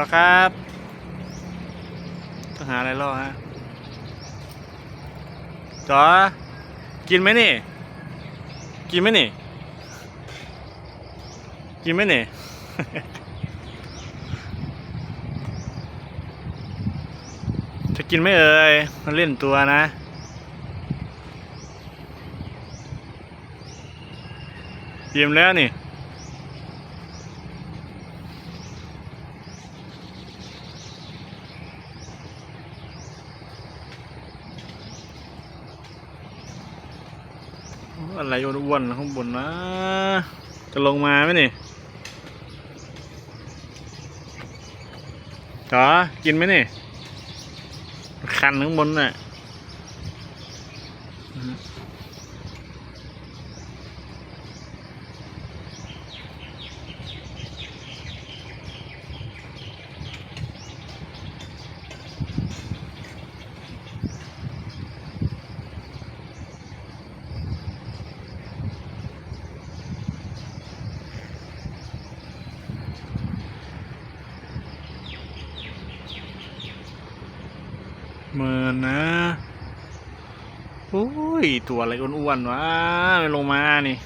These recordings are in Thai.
ต่อครับต้องหาอะไรล่อฮะจอกินไหมนี่ กินไหมนี่ กินไหมนี่ จะกินไหมเอ่ยมันเล่นตัวนะยิ้มแล้วนี่ อะไรอ้วนๆข้างบนนะ จะลงมาไหมนี่จ๋อกินไหมนี่ คันข้างบนน่ะ เมินนะโอ้ย ตัวอะไรอ้วนๆวะไม่ลงมานี่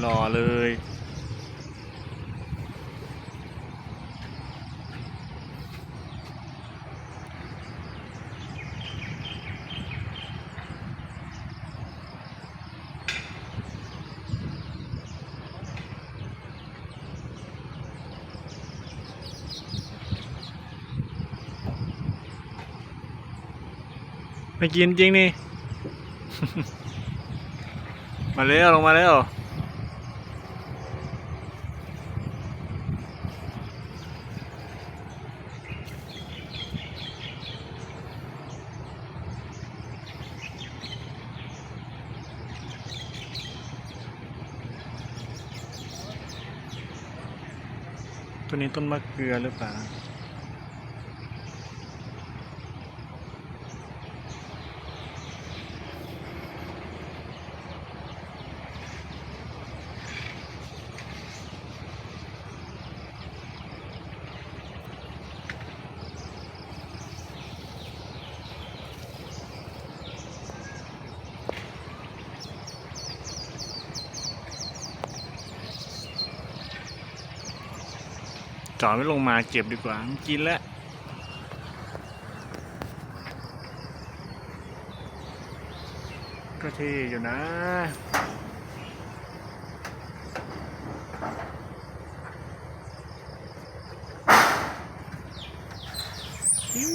หล่อเลย ไม่กินจริงนี่ มาเร็วลงมาเร็ว ตัวนี้ต้นมะเกลือหรือเปล่า จอดไม่ลงมาเก็บดีกว่ากินแล้วก็เท่อยู่นะอี๊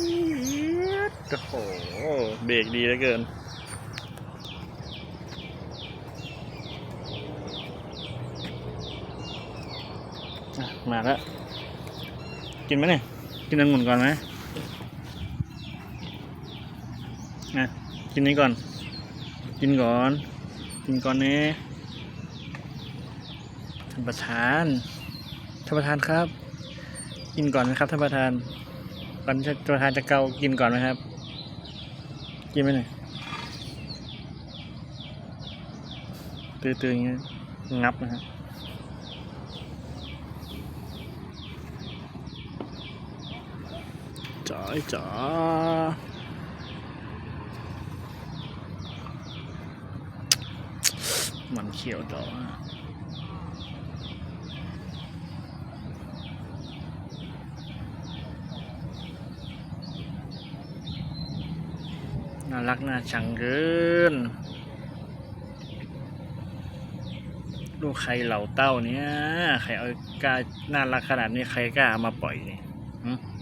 ดโอ้โห เบรกดีเหลือเกินมาแล้ว กินไหมเนี่ย กินองุ่นก่อนไหมอะกินนี้ก่อน กินก่อน กินก่อนนี้ท่านประธาน ท่านประธานครับ กินก่อนนะครับท่านประธานก่อนท่านประธานจะเกากินก่อนไหมครับ กินไหมเนี่ยตื่นๆอย่างเงี้ยงับนะฮะ จ๋อยจ๋ามันเขียวจ๋อน่ารักน่าชังเกินลูกใครเหล่าเต้าเนี้ยใครเอากล้าน่ารักขนาดนี้ใครกล้ามาปล่อยเนี่หึ